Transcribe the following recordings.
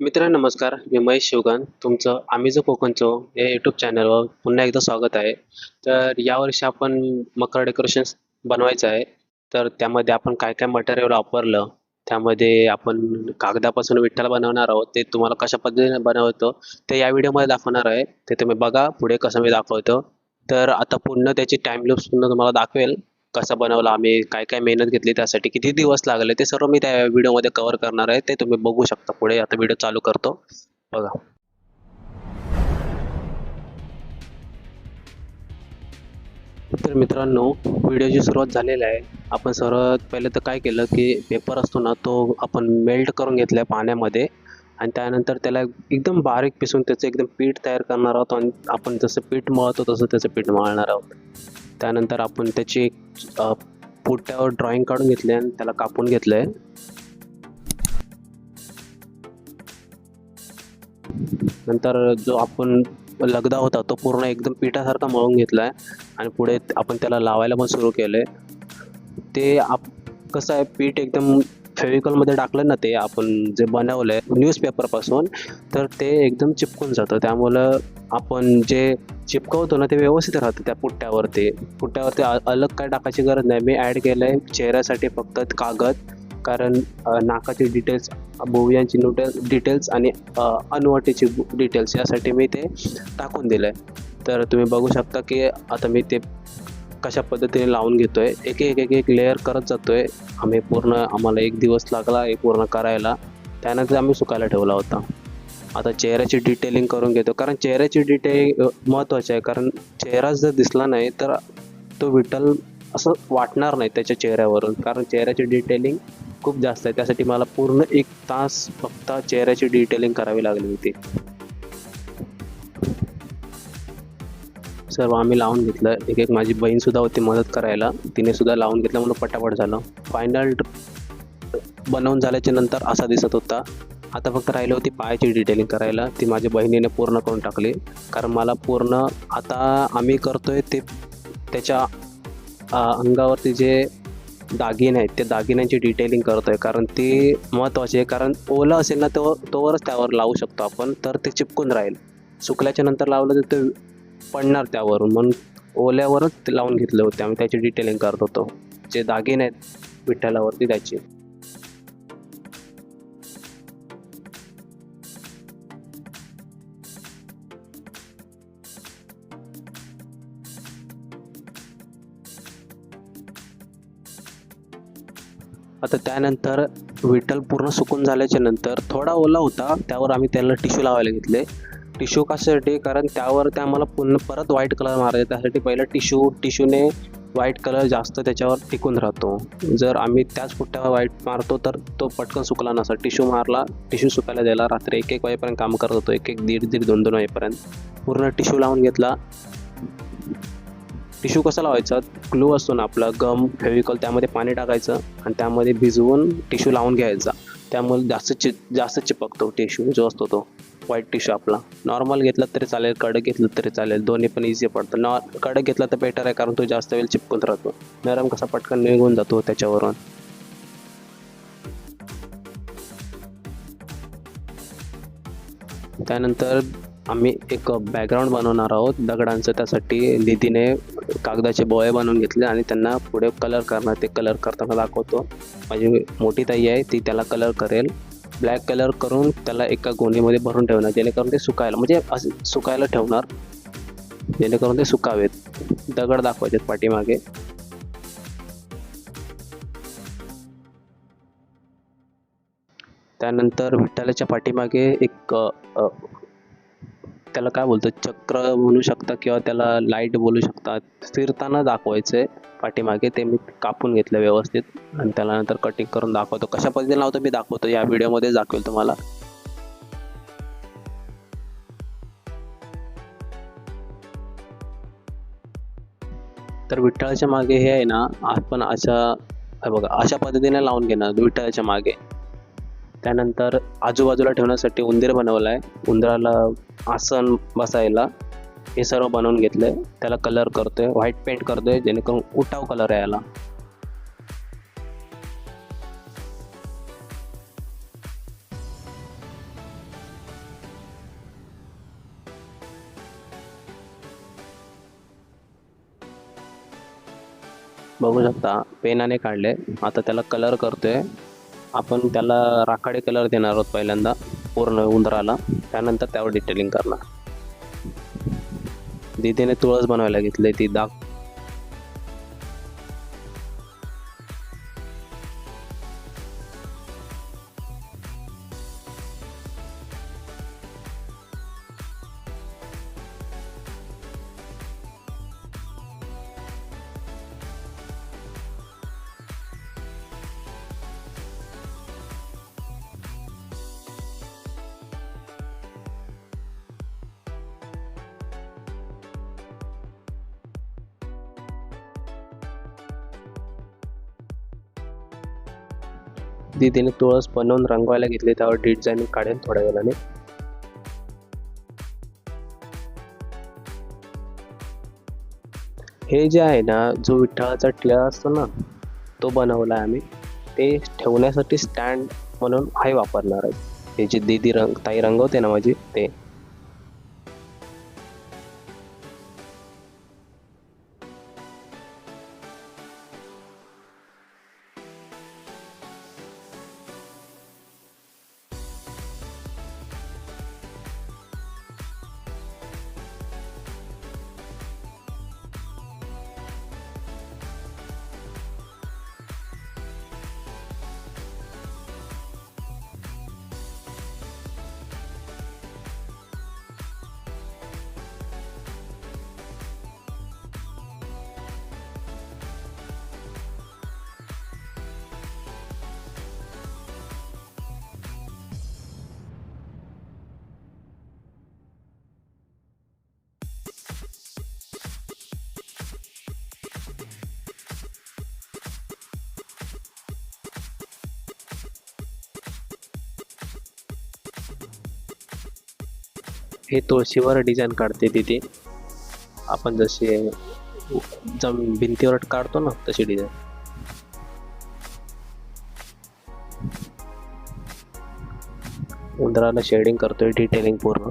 मित्रांनो नमस्कार. मी महेश शिवगन. तुमचं आम्ही जो कोकणचो या यूट्यूब चॅनलवर पुन्हा एकदा स्वागत आहे. तर यावर्षी आपण मकर डेकोरेशन्स बनवायचं आहे. तर त्यामध्ये आपण काय काय मटेरियल वापरलं? त्यामध्ये आपण कागदापासून विठ्ठल बनवणार आहोत. ते तुम्हाला कशा पद्धतीने बनवतो ते या व्हिडिओमध्ये दाखवणार आहे. ते तुम्ही बघा. पुढे कसं मी दाखवतो. तर आता पूर्ण त्याची टाईम लूप्स पुन्हा तुम्हाला दाखवेल. कसं बनवलं आम्ही काय काय मेहनत घेतली त्यासाठी किती दिवस लागले ते सर्व मी त्या व्हिडिओमध्ये कव्हर करणार आहे ते तुम्ही बघू शकता पुढे. आता व्हिडिओ चालू करतो. बघा. तर मित्रांनो व्हिडिओची सुरुवात झालेली आहे. आपण सर्वात पहिले तर काय केलं की पेपर असतो ना तो आपण मेल्ट करून घेतला पाण्यामध्ये आणि त्यानंतर त्याला एकदम बारीक पिसून त्याचं एकदम पीठ तयार करणार आहोत आणि आपण जसं पीठ मळतो तसं त्याचं पीठ मळणार आहोत. त्यानंतर आपण त्याची एक अ, ड्रॉइंग काढून घेतले आणि त्याला कापून घेतलं आहे नंतर जो आपण लगदा होता तो पूर्ण एकदम पिठासारखा मळून घेतला आहे आणि पुढे आपण त्याला लावायला पण सुरू केलं आहे ते आप कसं आहे पीठ एकदम फेविकॉलमध्ये टाकलं ना ते आपण जे बनवलं आहे न्यूजपेपरपासून तर ते एकदम चिपकून जातं. त्यामुळं आपण जे चिपकवतो ना ते व्यवस्थित राहतं त्या पुट्ट्यावरती. पुट्ट्यावरती अलग काय टाकायची गरज नाही. मी ॲड केलं आहे चेहऱ्यासाठी फक्त कागद कारण नाकाचे नाकाची डिटेल्स भोवयांची नुटेल डिटेल्स आणि अनवटीची डिटेल्स यासाठी मी ते टाकून दिलं आहे तर तुम्ही बघू शकता की आता मी ते कशा पद्धतीने लावून घेतोय एक एक एक एक लेअर करत जातोय. आम्ही पूर्ण आम्हाला एक दिवस लागला हे पूर्ण करायला. त्यानंतर आम्ही सुकायला ठेवला होता. आता चेहऱ्याची डिटेलिंग करून घेतो. कारण चेहऱ्याची डिटेलिंग महत्त्वाची आहे. कारण चेहरा जर दिसला नाही तर तो विठ्ठल असं वाटणार नाही त्याच्या चेहऱ्यावरून. कारण चेहऱ्याची डिटेलिंग खूप जास्त आहे. त्यासाठी मला पूर्ण एक तास फक्त चेहऱ्याची डिटेलिंग करावी लागली होती. सर्व आम्ही लावून घेतलं. एक एक माझी बहीणसुद्धा होती मदत करायला. तिने सुद्धा लावून घेतलं म्हणून पटापट झालं. फायनल बनवून झाल्याच्यानंतर असा दिसत होता. आता फक्त राहिली होती पायाची डिटेलिंग करायला. ती माझ्या बहिणीने पूर्ण करून टाकली. कारण मला पूर्ण आता आम्ही करतोय ते त्याच्या अंगावरती जे दागिने आहेत त्या दागिन्यांची डिटेलिंग करतोय. कारण ती महत्त्वाची आहे. कारण ओलं असेल ना तो तोवरच त्यावर लावू शकतो आपण. तर ते चिपकून राहील. सुकल्याच्या नंतर लावलं तर ते पडणार त्यावरून. म्हणून ओल्यावरच लावून घेतले होते आम्ही. त्याची डिटेलिंग करत होतो. जे दागिने आहेत विठ्ठलावरती त्याची. आता त्यानंतर विठ्ठल पूर्ण सुकून झाल्याच्यानंतर थोडा ओला होता. त्यावर आम्ही त्याला टिश्यू लावायला घेतले. टिश्यू कशासाठी कारण त्यावर त्या आम्हाला पुन्हा परत व्हाईट कलर मारायचा त्यासाठी पहिलं टिश्यू टिश्यूने व्हाईट कलर जास्त त्याच्यावर टिकून राहतो. जर आम्ही त्याच पुट्ट्यावर व्हाईट मारतो तर तो पटकन सुकला नसा टिश्यू मारला टिश्यू सुकायला द्यायला रात्री एक एक वाजेपर्यंत काम करत होतो. एक एक दीड दीड दोन दोन वाजेपर्यंत. पूर्ण टिश्यू लावून घेतला. टिश्यू कसा लावायचा? ग्लू असतो ना आपला गम फेविकॉल त्यामध्ये पाणी टाकायचं आणि त्यामध्ये भिजवून टिश्यू लावून घ्यायचा. त्यामुळे जास्त चि जास्त चिपकतो टिश्यू जो असतो तो. व्हाईट टिश्यू आपला. नॉर्मल घेतला तरी चालेल कडक घेतलं तरी चालेल. दोन्ही पण इझी पडतं. नॉ कडक घेतला तर बेटर आहे कारण तो जास्त वेळ चिपकून राहतो. नरम कसा पटकन निघून जातो त्याच्यावरून. त्यानंतर आम्ही एक बॅकग्राऊंड बनवणार आहोत. दगडांचं त्यासाठी दीदीने कागदाचे बोळे बनवून घेतले आणि त्यांना पुढे कलर करणार. ते कलर करताना दाखवतो. माझी मोठी ताई आहे ती त्याला कलर करेल. ब्लॅक कलर करून त्याला एका गोणीमध्ये भरून ठेवणार जेणेकरून ते सुकायला म्हणजे असं सुकायला ठेवणार जेणेकरून ते सुकावेत. दगड दाखवायचेत पाठीमागे. त्यानंतर विठ्ठलाच्या पाठीमागे एक त्याला काय बोलतो चक्र म्हणू शकता किंवा त्याला लाइट बोलू शकतात फिरताना दाखवायचं आहे पाठीमागे ते मी कापून घेतलं व्यवस्थित. आणि त्याला नंतर कटिंग करून दाखवतो. कशा पद्धतीने लावतो मी दाखवतो या व्हिडिओमध्ये दाखवेल तुम्हाला. तर विठ्ठलाच्या मागे हे आहे ना आपण अशा बघा अशा पद्धतीने लावून घेणार विठ्ठलाच्या मागे. त्यानंतर आजूबाजूला ठेवण्यासाठी उंदीर बनवला आहे उंदराला आसन बसायला हे सर्व बनवून घेतलं. आहे त्याला कलर करतोय व्हाईट पेंट करतोय जेणेकरून उठाव कलर आहे याला बघू शकता पेनाने काढले. आता त्याला कलर करतोय. आपण त्याला राखाडी कलर देणार आहोत पहिल्यांदा पूर्ण उंदराला. त्यानंतर त्यावर डिटेलिंग करणार. दिदीने तुळस बनवायला घेतली ती दाग दीदीने तुळस बनवून रंगवायला घेतली त्यावर डिझाईन काढेल थोड्या वेळाने. हे जे आहे ना जो विठ्ठलाचा टिळा असतो ना तो बनवला आहे आम्ही. ते ठेवण्यासाठी स्टँड म्हणून आहे वापरणार आहे. हे जे दीदी रंग ताई रंगवते ना माझी ते. हे तुळशीवर डिझाईन काढते तिथे आपण जसे जम भिंतीवर काढतो ना तशी डिझाईन उंदराला शेडिंग करतोय डिटेलिंग पूर्ण.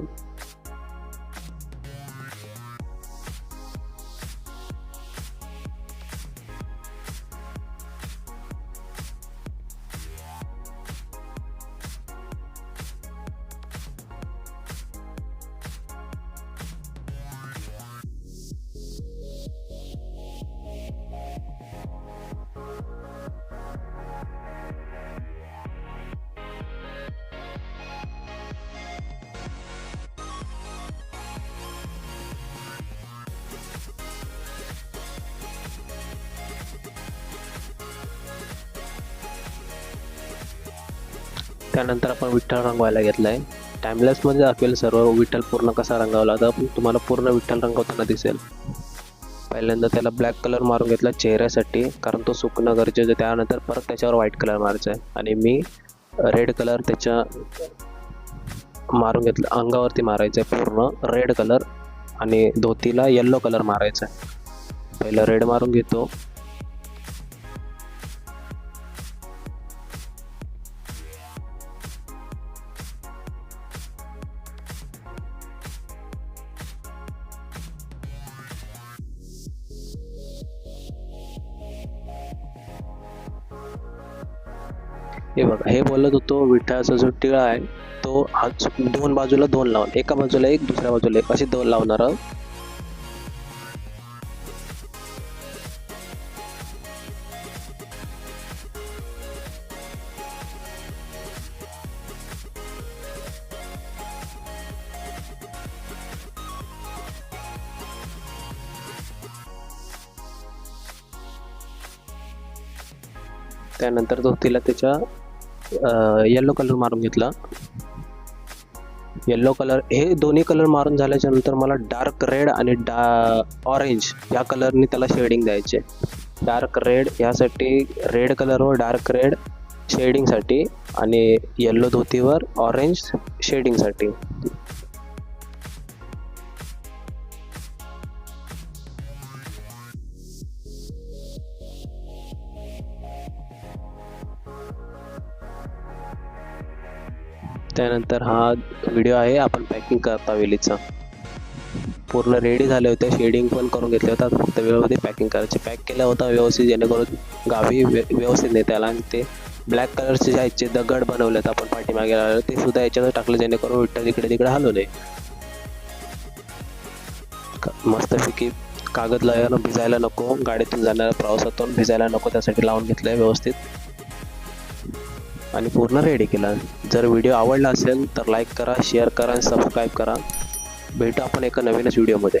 त्यानंतर आपण विठ्ठल रंगवायला घेतलाय. टाइमलेस मध्ये दाखवेल सर्व विठ्ठल पूर्ण कसा रंगवला तर तुम्हाला पूर्ण विठ्ठल रंगवताना दिसेल. पहिल्यांदा त्याला ब्लॅक कलर मारून घेतला चेहऱ्यासाठी कारण तो सुकणं गरजेचं आहे. त्यानंतर परत त्याच्यावर व्हाईट कलर मारायचा आहे. आणि मी रेड कलर त्याच्या मारून घेतला अंगावरती मारायचं आहे पूर्ण रेड कलर आणि धोतीला येल्लो कलर मारायचा आहे. पहिलं रेड मारून घेतो. हे बघा. हे बोलत होतो विठ्ठलाचा जो टिळा आहे तो दोन बाजूला दोन लावून एका बाजूला एक दुसऱ्या बाजूला एक. असे दोन लावणार आहोत. त्यानंतर तो तिला त्याच्या येल्लो कलर मारून घेतला. येल्लो कलर हे दोन्ही कलर मारून झाल्याच्यानंतर मला डार्क रेड आणि डा ऑरेंज या कलरने त्याला शेडिंग द्यायचे. डार्क रेड यासाठी रेड कलरवर डार्क रेड शेडिंगसाठी आणि येल्लो धोतीवर ऑरेंज शेडिंगसाठी त्यानंतर हा व्हिडिओ आहे आपण पॅकिंग करता वेलीचा पूर्ण रेडी झाले होते शेडिंग पण करून घेतले होता फक्त वेळेमध्ये पॅकिंग करायचे. पॅक केला होता व्यवस्थित जेणेकरून गावी व्य- व्यवस्थित नेत्याला आणि ते ब्लॅक कलरचे जे दगड बनवले दगड आपण पाठीमागे लावले ते सुद्धा याच्यावर टाकले जेणेकरून विठ्ठल इकडे तिकडे हलू नये. मस्तपैकी कागद लावायला भिजायला नको गाडीतून जाणाऱ्या प्रवासातून भिजायला नको त्यासाठी लावून घेतलंय व्यवस्थित. आणि पूर्ण रेडी केला. जर व्हिडिओ आवडला असेल तर लाईक करा शेअर करा आणि सबस्क्राईब करा. भेटू आपण एका नवीनच व्हिडिओमध्ये